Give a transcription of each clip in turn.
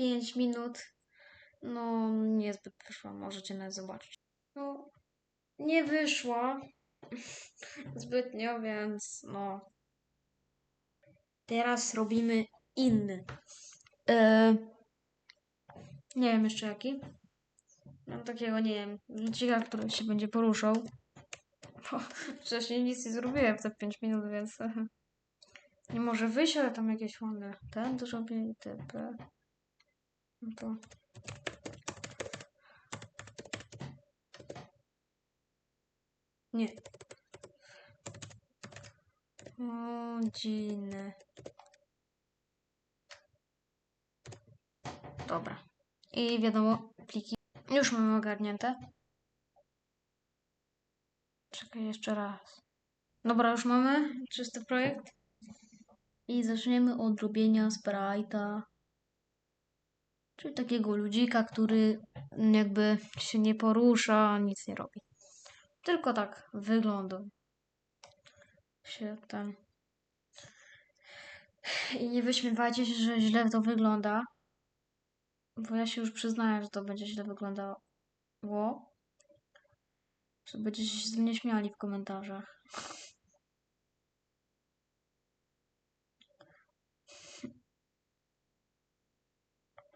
5 minut. No, niezbyt wyszła, możecie nawet zobaczyć. No, nie wyszła zbytnio, więc no. Teraz robimy inny. E, nie wiem jeszcze jaki. Mam takiego, nie wiem, ludzika, który się będzie poruszał. Bo wcześniej nic nie zrobiłem te 5 minut, więc nie może wyjść, ale tam jakieś ładne ten itp. No to... Nie. Godziny. Dobra. I wiadomo, pliki już mamy ogarnięte. Czekaj jeszcze raz. Dobra, już mamy czysty projekt. I zaczniemy od robienia sprite'a. Czyli takiego ludzika, który jakby się nie porusza, nic nie robi. Tylko tak wygląda. Się tam. I nie wyśmiewajcie się, że źle to wygląda. Bo ja się już przyznaję, że to będzie źle wyglądało. Że będziecie się z mnie śmiali w komentarzach.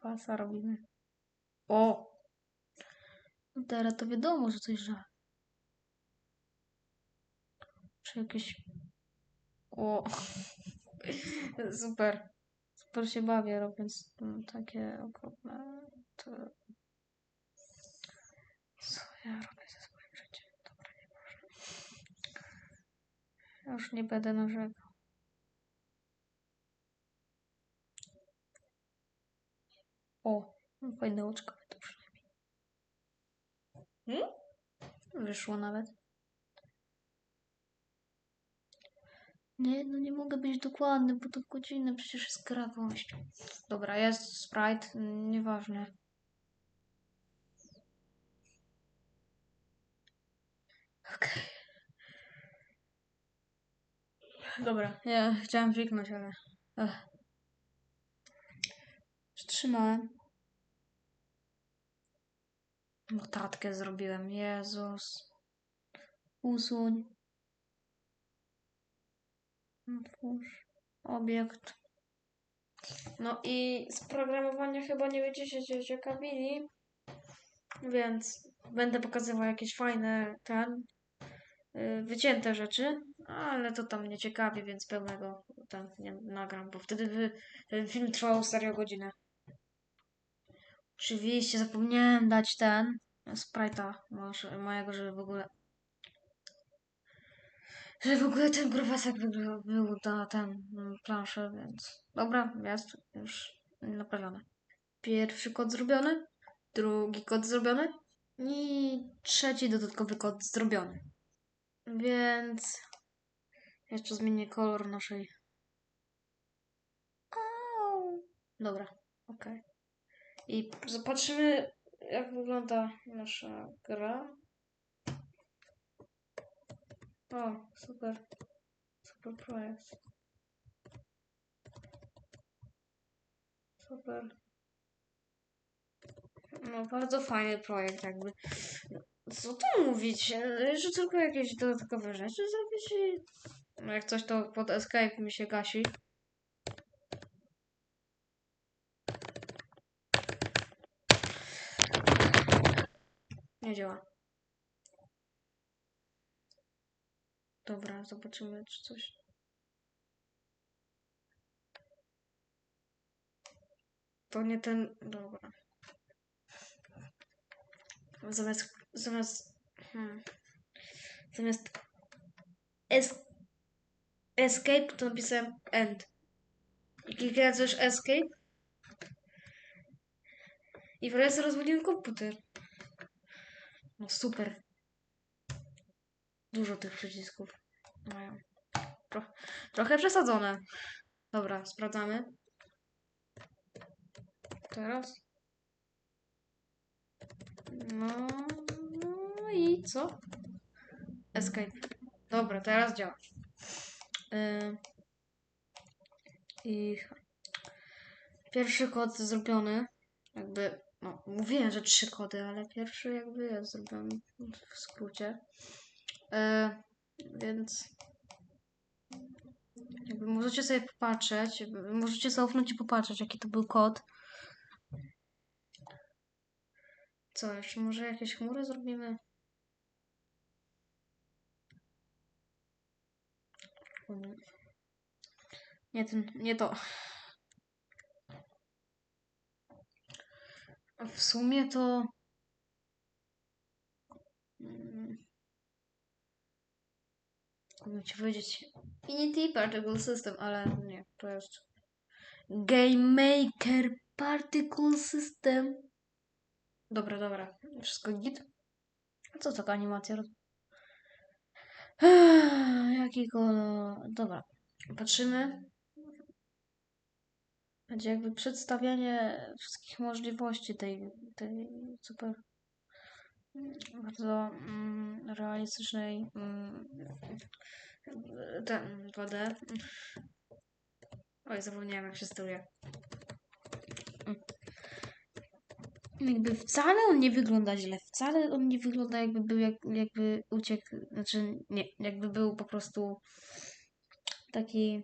Pasa robimy. O! No teraz to wiadomo, że coś żal. Czy jakieś... O! Super. Super się bawię robiąc takie okropne... To... Co ja robię ze swoim życiem? Dobra, nie może. Ja już nie będę narzekał. O, fajne oczko to przynajmniej. Hmm? Wyszło nawet. Nie, no nie mogę być dokładny, bo to godzinę przecież jest grawość. Dobra, jest sprite, mm, nieważne. Okej. Dobra, ja chciałem kliknąć, ale... Wstrzymałem. Notatkę zrobiłem. Jezus. Usuń. Otwórz. Obiekt. No i z programowania chyba nie będziecie się ciekawili. Więc będę pokazywał jakieś fajne ten y, wycięte rzeczy, ale to tam nie ciekawi, więc pełnego tam nie nagram, bo wtedy film trwał serio godzinę. Oczywiście zapomniałem dać ten sprite'a mojego, żeby w ogóle żeby w ogóle ten grubasek był, był na ten planszę, więc dobra, jest już naprawione. Pierwszy kod zrobiony, drugi kod zrobiony i trzeci dodatkowy kod zrobiony. Więc jeszcze zmienię kolor naszej. Dobra, okej. I zobaczymy, jak wygląda nasza gra. O, super. Super projekt. Super. No, bardzo fajny projekt, jakby. Co tu mówić? Jeszcze tylko jakieś dodatkowe rzeczy zrobić i... No jak coś to pod escape mi się gasi. Nie działa. Dobra, zobaczymy, czy coś. To nie ten. Dobra. Zamiast. Zamiast. Hmm. Zamiast. Es, escape to napisałem end. I klikając też escape. I wreszcie rozwaliłem komputer. No super. Dużo tych przycisków mają. Tro trochę przesadzone. Dobra, sprawdzamy. Teraz. No, no i co? Escape. Dobra, teraz działa. Yy. I pierwszy kod zrobiony. jakby, no, mówiłem, że trzy kody, ale pierwszy jakby jest zrobiony w skrócie. E, więc jakby możecie sobie popatrzeć, możecie zaufnąć i popatrzeć, jaki to był kod. Co jeszcze? Może jakieś chmury zrobimy? Nie ten, nie to. W sumie to. Mm, Jakbym ci powiedzieć. Unity Particle System, ale nie, to jest. Game Maker Particle System. Dobra, dobra. Wszystko git. A co taka animacja? Jaki kolor? Dobra. Patrzymy. Będzie jakby przedstawienie wszystkich możliwości tej, tej super bardzo mm, realistycznej mm, 2D. Oj, zapomniałem jak się steruje. Mm. Jakby wcale on nie wygląda źle, wcale on nie wygląda jakby był jak, jakby uciekł, znaczy nie, jakby był po prostu taki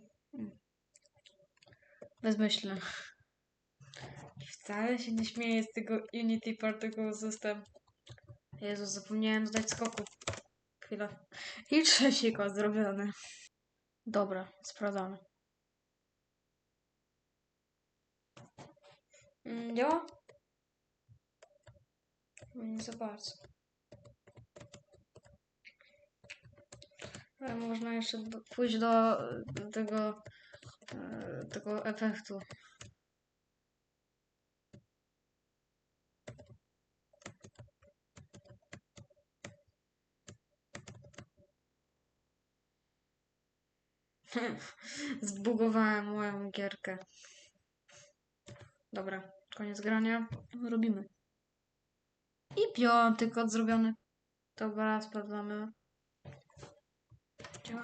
mm, bezmyślny. Wcale się nie śmieję z tego Unity Particle System. Jezus, zapomniałem dodać skoków. Chwila. I trzeci kod zrobiony. Dobra, sprawdzamy. Mm, Działa? Nie za bardzo. Ale można jeszcze do, pójść do e, tego, tego efektu. Zbugowałem moją gierkę. Dobra, koniec grania. Robimy. I piąty kod zrobiony. Dobra, sprawdzamy. Działa.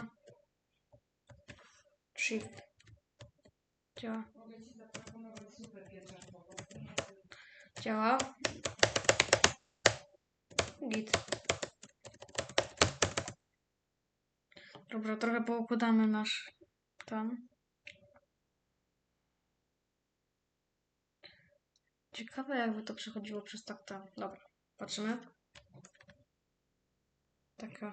Shift. Działa. Działa. Git. Dobra, trochę poukładamy nasz tam. Ciekawe jakby to przechodziło przez tak tam. Dobra, patrzymy. Taka.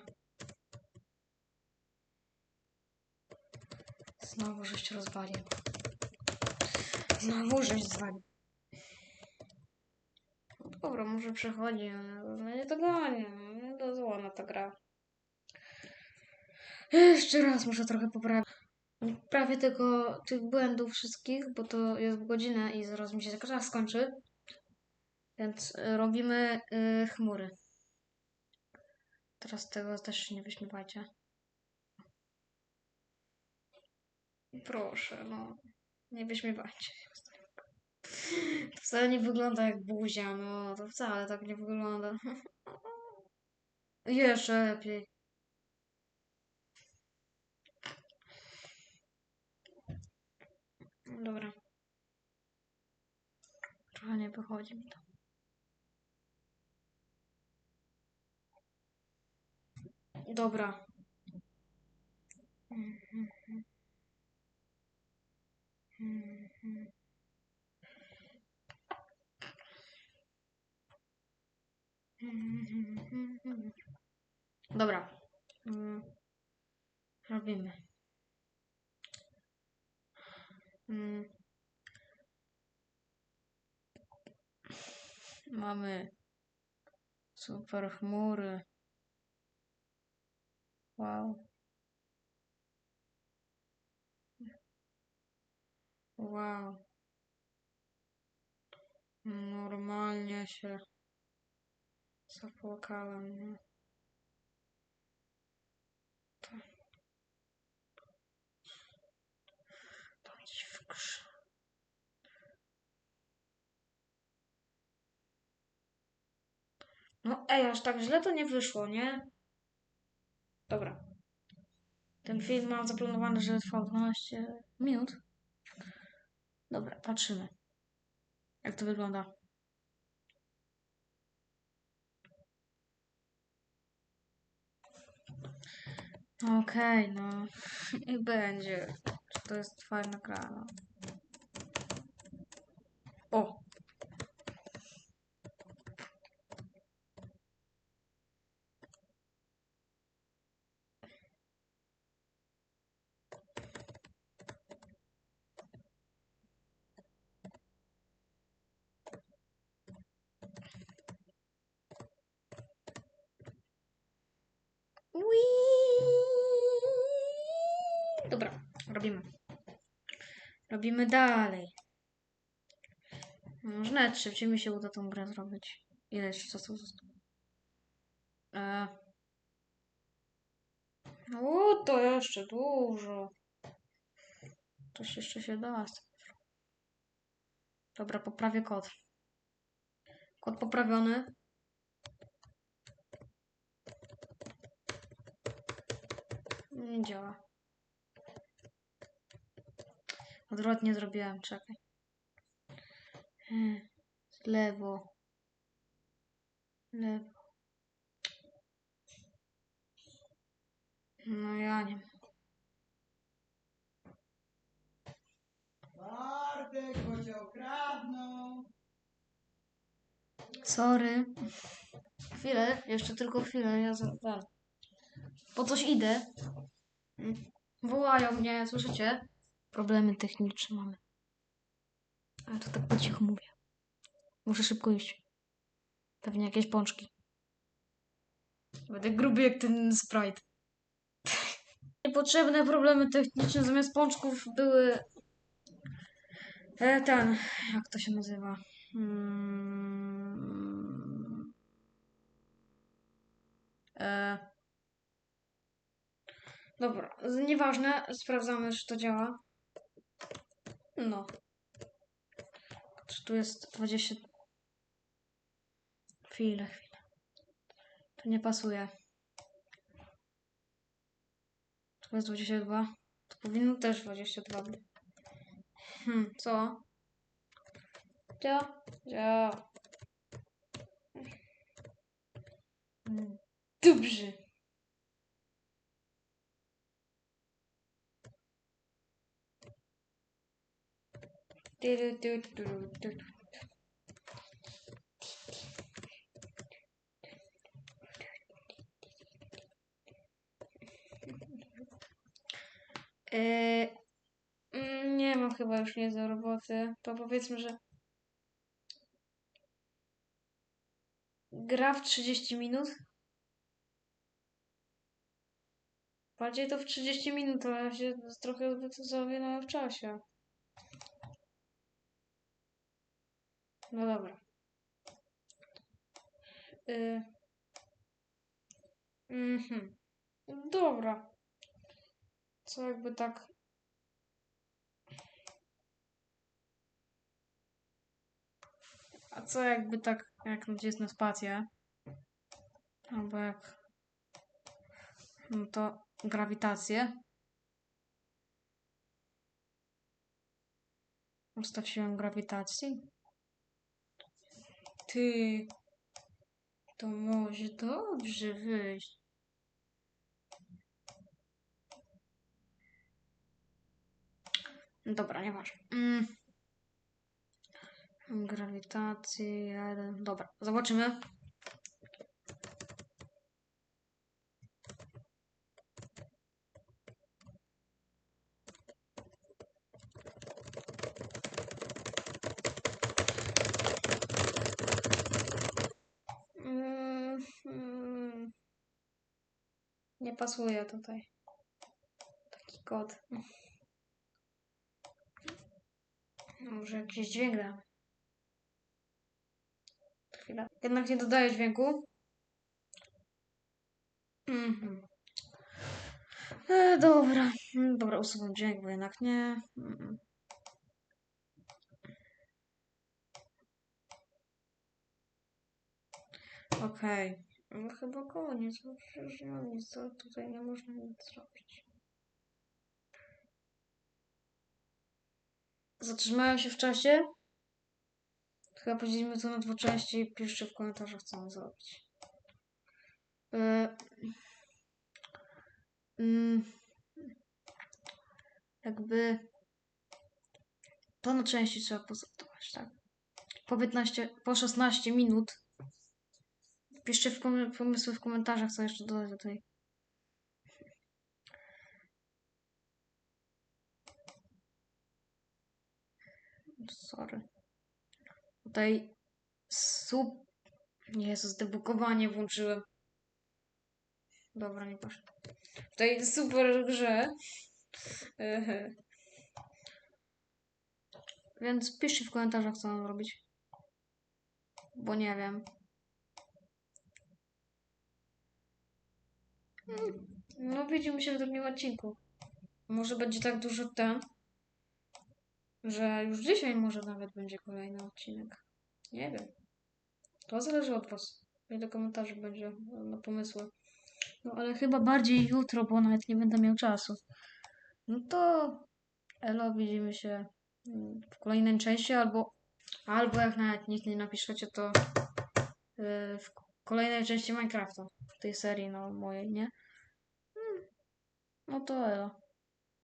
Znowu żeś rozwalił. Znowu żeś zwalił. No Dobra, może przechodzi, ale no nie dogonię. Nie do złona ta gra. Jeszcze raz muszę trochę poprawić. Prawie tego, tych błędów wszystkich, bo to jest godzina i zaraz mi się czas skończy. Więc y, robimy y, chmury. Teraz tego też się nie wyśmiewajcie. Proszę, no. Nie wyśmiewajcie się. To wcale nie wygląda jak buzia, no. To wcale tak nie wygląda. Jeszcze lepiej. Dobra. Trochę nie wychodzi mi to. Dobra. Dobra. Mm. Robimy. Mm. Mamy super chmury. Wow. Wow. Normalnie się zapłakałem, nie? To, to gdzieś w grze. No ej, aż tak źle to nie wyszło, nie? Dobra. Ten film mam zaplanowany, że trwał 12 minut. Dobra, patrzymy. Jak to wygląda. Okej, no. I będzie. Czy to jest fajna gra. O! Dobra, robimy. Robimy dalej. Może nawet szybciej mi się uda tą grę zrobić. Ile jeszcze czasu zostało? E... O, to jeszcze dużo. To się jeszcze się da. Dobra, poprawię kod. Kod poprawiony. Nie działa. Odwrotnie zrobiłem, czekaj. Hmm, Lewo. Lewo. No ja nie wiem. Bartek, bo cię okradną. Sorry. Chwilę, jeszcze tylko chwilę, ja za... za- Po coś idę. Mm. Wołają mnie, słyszycie? Problemy techniczne mamy. Ale to tak po cichu mówię. Muszę szybko iść. Pewnie jakieś pączki. Będę gruby jak ten Sprite. Niepotrzebne problemy techniczne zamiast pączków były... E, ten, jak to się nazywa? Mm... E... Dobra, nieważne, sprawdzamy, czy to działa. No. Czy tu jest 20... Chwilę, chwilę. To nie pasuje. Tu jest 22. To powinno też 22 być. Hmm, co? Działa? Działa. Hmm. Dobrze. Eee, mm, nie mam chyba już nic do roboty. To powiedzmy, że gra w 30 minut. Bardziej to w 30 minut, ale się trochę zawinąłem w czasie. No dobra. Y... Mhm. Dobra. Co jakby tak. A co jakby tak, jak nacisnę spację? Albo jak. No to grawitację. Ustawiłem grawitacji. Ty. To może dobrze wyjść. Dobra, nieważne. Mm. Grawitacji jeden. Dobra, zobaczymy. Mm, mm. Pasuje tutaj. Taki kod. Może jakiś dźwięk dam. Chwila. Jednak nie dodaję dźwięku. Mhm. E, dobra. Dobra, usuwam dźwięk, bo jednak nie. Mm. Okej. No chyba koniec, bo przecież nie mam nic, to tutaj nie można nic zrobić. Zatrzymałem się w czasie. Chyba podzielimy to na dwie części i piszcie w komentarzach, co mam zrobić. Yy, mm, jakby to na części trzeba posortować, tak? Po 15, po 16 minut piszcie w kom- pomysły w komentarzach, co jeszcze dodać do tej. Sorry. Tutaj sub... Jezu, zdebukowanie włączyłem. Dobra, nie poszło. W tej super grze. Więc piszcie w komentarzach, co mam robić. Bo nie wiem. No, widzimy się w drugim odcinku. Może będzie tak dużo ten, że już dzisiaj może nawet będzie kolejny odcinek. Nie wiem. To zależy od Was. Ile komentarzy będzie na pomysły. No ale chyba bardziej jutro, bo nawet nie będę miał czasu. No to Elo, widzimy się mm, w kolejnej części, albo, albo jak nawet nic nie napiszecie, to yy, w kolejnej części Minecrafta, tej serii no mojej, nie? Hmm. No to Elo.